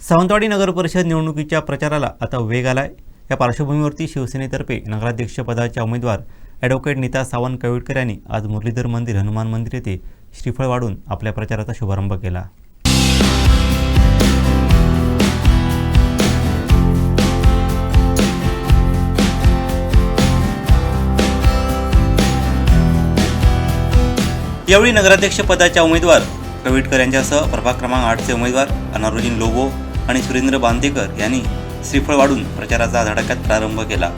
सावंतवाडी नगर परिषद निवडणुकीच्या प्रचाराला आता वेग आला आहे या पार्श्वभूमीवरती शिवसेनेतर्फे नगराध्यक्षपदाच्या उमेदवार ॲडव्होकेट नीता सावंत कविडकर यांनी आज मुरलीधर मंदिर हनुमान मंदिर येथे श्रीफळ वाढून आपल्या प्रचाराचा शुभारंभ केला. यावेळी नगराध्यक्षपदाच्या उमेदवार कविडकर यांच्यासह प्रभाग क्रमांक आठचे उमेदवार अनारुद्दीन लोबो आणि सुरेंद्र बांदेकर यांनी श्रीफळ वाढून प्रचाराचा धडाक्यात प्रारंभ केला.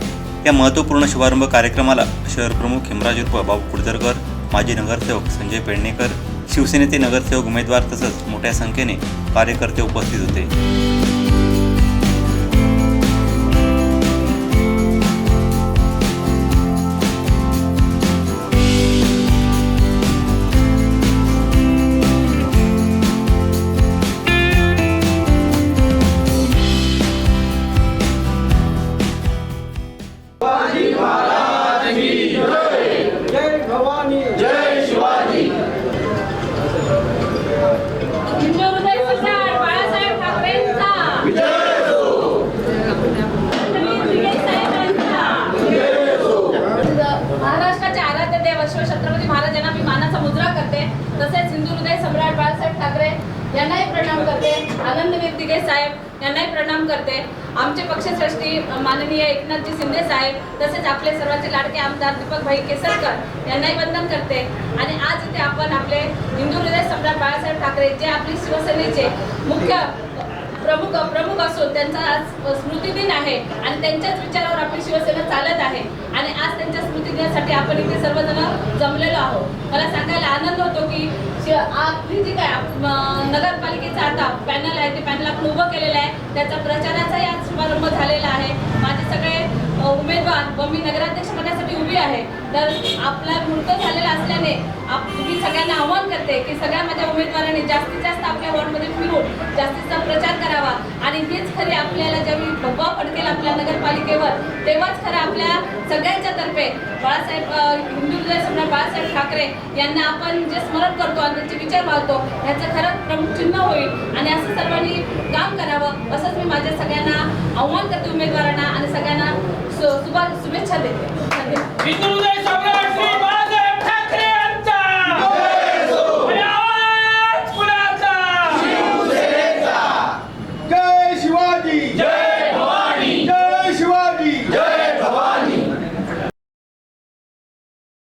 या महत्त्वपूर्ण शुभारंभ कार्यक्रमाला शहर प्रमुख हेमराज उर्फ बाबू कुडतरकर माजी नगरसेवक संजय पेडणेकर शिवसेनेचे नगरसेवक उमेदवार तसंच मोठ्या संख्येने कार्यकर्ते उपस्थित होते. यांनाही प्रणाम करते. आनंदवीर दिघे साहेब यांनाही प्रणाम करते. आमचे पक्षश्रेष्ठी माननीय एकनाथजी शिंदे साहेब तसेच आपले सर्वांचे लाडके आमदार दीपक भाई केसरकर यांनाही वंदन करते. आणि आज इथे आपण आपले हिंदू हृदय सम्राट बाळासाहेब ठाकरे जे आपली शिवसेनेचे मुख्य प्रमुख प्रमुख असून त्यांचा आज स्मृती दिन आहे आणि त्यांच्याच विचारावर आपली शिवसेना चालत आहे आणि आज त्यांच्या स्मृती दिनासाठी आपण इथे सर्वजण जमलेलो आहोत. मला सांगायला आनंद होतो की आपली जी काय नगरपालिकेचा आता पॅनल आहे ते पॅनल आपण उभं केलेलं आहे. त्याचा प्रचाराचाही आज शुभारंभ झालेला आहे. माझे सगळे उमेदवार व मी नगराध्यक्ष पदासाठी आहे. तर आपला मुहूर्त झालेला असल्याने आप मी सगळ्यांना आव्हान करते की सगळ्या माझ्या उमेदवारांनी जास्तीत जास्त आपल्या वॉर्डमध्ये फिरून जास्तीचा प्रचार करावा. आणि हेच खरे आपल्याला ज्यावेळी भगवा फडकेल आपल्या नगरपालिकेवर तेव्हाच खरं आपल्या सगळ्यांच्या तर्फे बाळासाहेब हिंदू सम्राट बाळासाहेब ठाकरे यांना आपण जे स्मरण करतो आणि त्यांचे विचार मागतो ह्याचं खरंच प्रमुख चिन्ह होईल. आणि असं सर्वांनी काम करावं असंच मी माझ्या सगळ्यांना आव्हान करते उमेदवारांना आणि सगळ्यांना सु शुभेच्छा देते. హిందూ